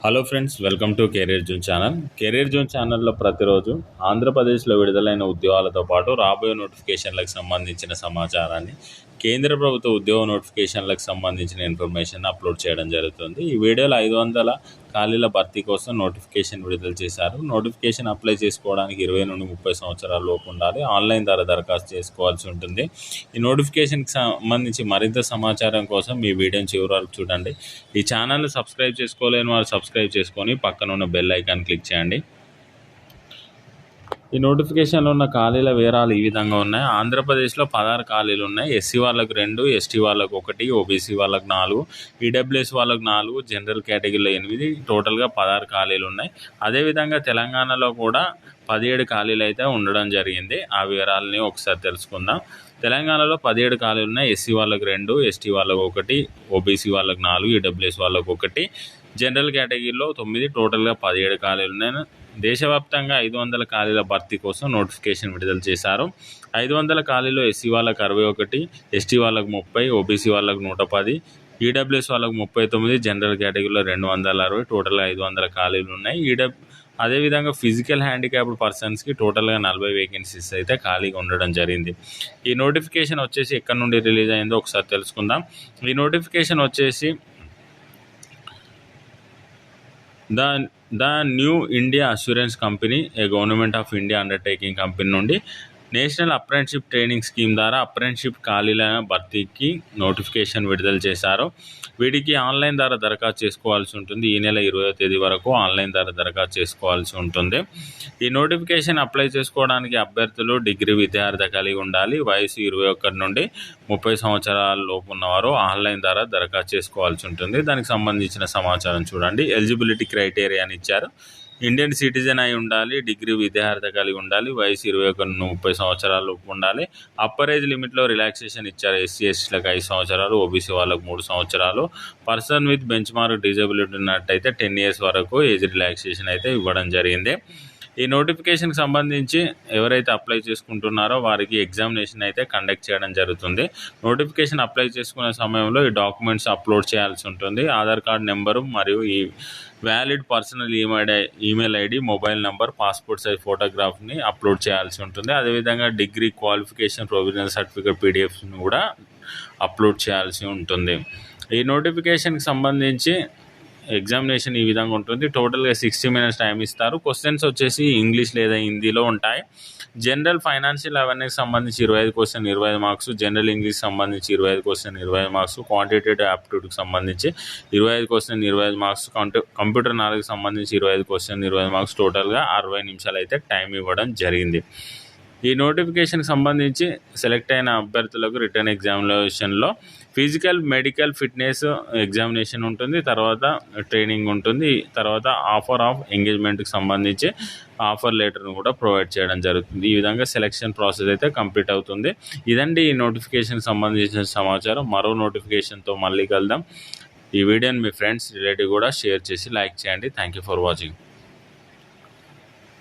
Hello friends welcome to career zone channel career zone ఛానల్లో ప్రతిరోజు ఆంధ్రప్రదేశ్లో విడుదలైన ఉద్యోగాలతో పాటు రాబోయే నోటిఫికేషన్లకు సంబంధించిన సమాచారాన్ని కేంద్ర ప్రభుత్వ ఉద్యోగ నోటిఫికేషన్లకు సంబంధించిన ఇన్ఫర్మేషన్ అప్లోడ్ చేయడం జరుగుతుంది. ఈ వీడియోలో ఐదు వందల ఖాళీల భర్తీ కోసం నోటిఫికేషన్ విడుదల చేశారు. నోటిఫికేషన్ అప్లై చేసుకోవడానికి ఇరవై నుండి ముప్పై సంవత్సరాల లోపు ఉండాలి. ఆన్లైన్ ద్వారా దరఖాస్తు చేసుకోవాల్సి ఉంటుంది. ఈ నోటిఫికేషన్కి సంబంధించి మరింత సమాచారం కోసం మీ వీడియోని చివరి వరకు చూడండి. ఈ ఛానల్ సబ్స్క్రైబ్ చేసుకోలేని వారు సబ్స్క్రైబ్ చేసుకొని పక్కన ఉన్న బెల్ ఐకాన్ క్లిక్ చేయండి. ఈ నోటిఫికేషన్లో ఉన్న ఖాళీల వివరాలు ఈ విధంగా ఉన్నాయి. ఆంధ్రప్రదేశ్లో పదహారు ఖాళీలు ఉన్నాయి. ఎస్సీ వాళ్ళకు రెండు ఎస్టీ వాళ్ళకు ఒకటి ఓబీసీ వాళ్ళకు నాలుగు ఈడబ్ల్యూఎస్ వాళ్ళకు నాలుగు జనరల్ కేటగిరీలో ఎనిమిది. టోటల్గా పదహారు ఖాళీలు ఉన్నాయి. అదేవిధంగా తెలంగాణలో కూడా పదిహేడు ఖాళీలు అయితే ఉండడం జరిగింది. ఆ వివరాలని ఒకసారి తెలుసుకుందాం. తెలంగాణలో పదిహేడు ఖాళీలు ఉన్నాయి. ఎస్సీ వాళ్ళకు రెండు ఎస్టీ వాళ్ళకు ఒకటి ఓబీసీ వాళ్ళకు నాలుగు ఈడబ్ల్యూఎస్ వాళ్ళకు ఒకటి. జనరల్ కేటగిరీలో తొమ్మిది టోటల్గా పదిహేడు ఖాళీలు ఉన్నాయి. దేశవ్యాప్తంగా ఐదు వందల ఖాళీల భర్తీ కోసం నోటిఫికేషన్ విడుదల చేశారు. ఐదు వందల ఖాళీలో ఎస్సీ వాళ్ళకు అరవై ఒకటి ఎస్టీ వాళ్ళకు ముప్పై ఓబీసీ వాళ్ళకు నూట పది ఈడబ్ల్యూఎస్ వాళ్ళకు ముప్పై తొమ్మిది జనరల్ కేటగిరీలో రెండు వందల అరవై టోటల్గా ఐదు వందల ఖాళీలు ఉన్నాయి. ఈడబ్ అదేవిధంగా ఫిజికల్ హ్యాండిక్యాప్డ్ పర్సన్స్కి టోటల్గా నలభై వేకెన్సీస్ అయితే ఖాళీగా ఉండడం జరిగింది. ఈ నోటిఫికేషన్ వచ్చేసి ఎక్కడి నుండి రిలీజ్ అయిందో ఒకసారి తెలుసుకుందాం. ఈ నోటిఫికేషన్ వచ్చేసి the the New India Assurance company a Government of India undertaking company నుండి నేషనల్ అప్రెంటిషిప్ ట్రైనింగ్ స్కీమ్ ద్వారా అప్రెంటిషిప్ ఖాళీల భర్తీకి నోటిఫికేషన్ విడుదల చేశారు. వీటికి ఆన్లైన్ ద్వారా దరఖాస్తు చేసుకోవాల్సి ఉంటుంది. ఈ నెల ఇరవై తేదీ వరకు ఆన్లైన్ ద్వారా దరఖాస్తు చేసుకోవాల్సి ఉంటుంది. ఈ నోటిఫికేషన్ అప్లై చేసుకోవడానికి అభ్యర్థులు డిగ్రీ విద్యార్థి కలిగి ఉండాలి. వయసు ఇరవై ఒకటి నుండి ముప్పై సంవత్సరాల లోపు ఉన్నవారు ఆన్లైన్ ద్వారా దరఖాస్తు చేసుకోవాల్సి ఉంటుంది. దానికి సంబంధించిన సమాచారం చూడండి. ఎలిజిబిలిటీ క్రైటీరియా అని ఇచ్చారు. ఇండియన్ సిటిజన్ అయి ఉండాలి డిగ్రీ విద్యార్థి కలిగి ఉండాలి వయసు ఇరవై ఒక ముప్పై సంవత్సరాలు ఉండాలి. అప్పర్ ఏజ్ లిమిట్లో రిలాక్సేషన్ ఇచ్చారు ఎస్సీ ఎస్టీలకు ఐదు సంవత్సరాలు ఓబీసీ వాళ్ళకు మూడు సంవత్సరాలు. Person with benchmark disability ఉన్నట్టయితే టెన్ ఇయర్స్ వరకు ఏజ్ రిలాక్సేషన్ అయితే ఇవ్వడం జరిగింది. ఈ నోటిఫికేషన్కి సంబంధించి ఎవరైతే అప్లై చేసుకుంటున్నారో వారికి ఎగ్జామినేషన్ అయితే కండక్ట్ చేయడం జరుగుతుంది. నోటిఫికేషన్ అప్లై చేసుకునే సమయంలో ఈ డాక్యుమెంట్స్ అప్లోడ్ చేయాల్సి ఉంటుంది. ఆధార్ కార్డ్ నెంబరు మరియు ఈ valid personal email email ID mobile number passport size ఫోటోగ్రాఫ్ని upload చేయాల్సి ఉంటుంది. అదేవిధంగా డిగ్రీ క్వాలిఫికేషన్ ప్రొవిజనల్ సర్టిఫికేట్ పీడిఎఫ్ని కూడా అప్లోడ్ చేయాల్సి ఉంటుంది. ఈ నోటిఫికేషన్కి సంబంధించి ఎగ్జామినేషన్ ఈ విధంగా ఉంటుంది. టోటల్గా సిక్స్టీ మినిట్స్ టైం ఇస్తారు. క్వశ్చన్స్ వచ్చేసి ఇంగ్లీష్ లేదా హిందీలో ఉంటాయి. జనరల్ ఫైనాన్షియల్ అవేర్నెస్ సంబంధించి ఇరవై ఐదు క్వశ్చన్ ఇరవై ఐదు మార్క్స్ జనరల్ ఇంగ్లీష్ సంబంధించి ఇరవై ఐదు క్వశ్చన్ ఇరవై ఐదు మార్క్స్ క్వాంటిటేటివ్ యాప్టిట్యూడ్కి సంబంధించి ఇరవై ఐదు క్వశ్చన్ ఇరవై ఐదు మార్క్స్ కంప్యూటర్ నాలుగు సంబంధించి ఇరవై ఐదు క్వశ్చన్ ఇరవై ఐదు మార్క్స్ టోటల్గా అరవై నిమిషాలు అయితే టైం ఇవ్వడం జరిగింది. ఈ నోటిఫికేషన్కి సంబంధించి సెలెక్ట్ అయిన అభ్యర్థులకు రిటర్న్ ఎగ్జామినేషన్లో ఫిజికల్ మెడికల్ ఫిట్నెస్ ఎగ్జామినేషన్ ఉంటుంది. తర్వాత ట్రైనింగ్ ఉంటుంది. తర్వాత ఆఫర్ ఆఫ్ ఎంగేజ్మెంట్కి సంబంధించి ఆఫర్ లెటర్ను కూడా ప్రొవైడ్ చేయడం జరుగుతుంది. ఈ విధంగా సెలెక్షన్ ప్రాసెస్ అయితే కంప్లీట్ అవుతుంది. ఇదండి ఈ నోటిఫికేషన్ సంబంధించిన సమాచారం. మరో నోటిఫికేషన్తో మళ్ళీ కలుద్దాం. ఈ వీడియోని మీ ఫ్రెండ్స్ రిలేటివ్ కూడా షేర్ చేసి లైక్ చేయండి. Thank you for watching.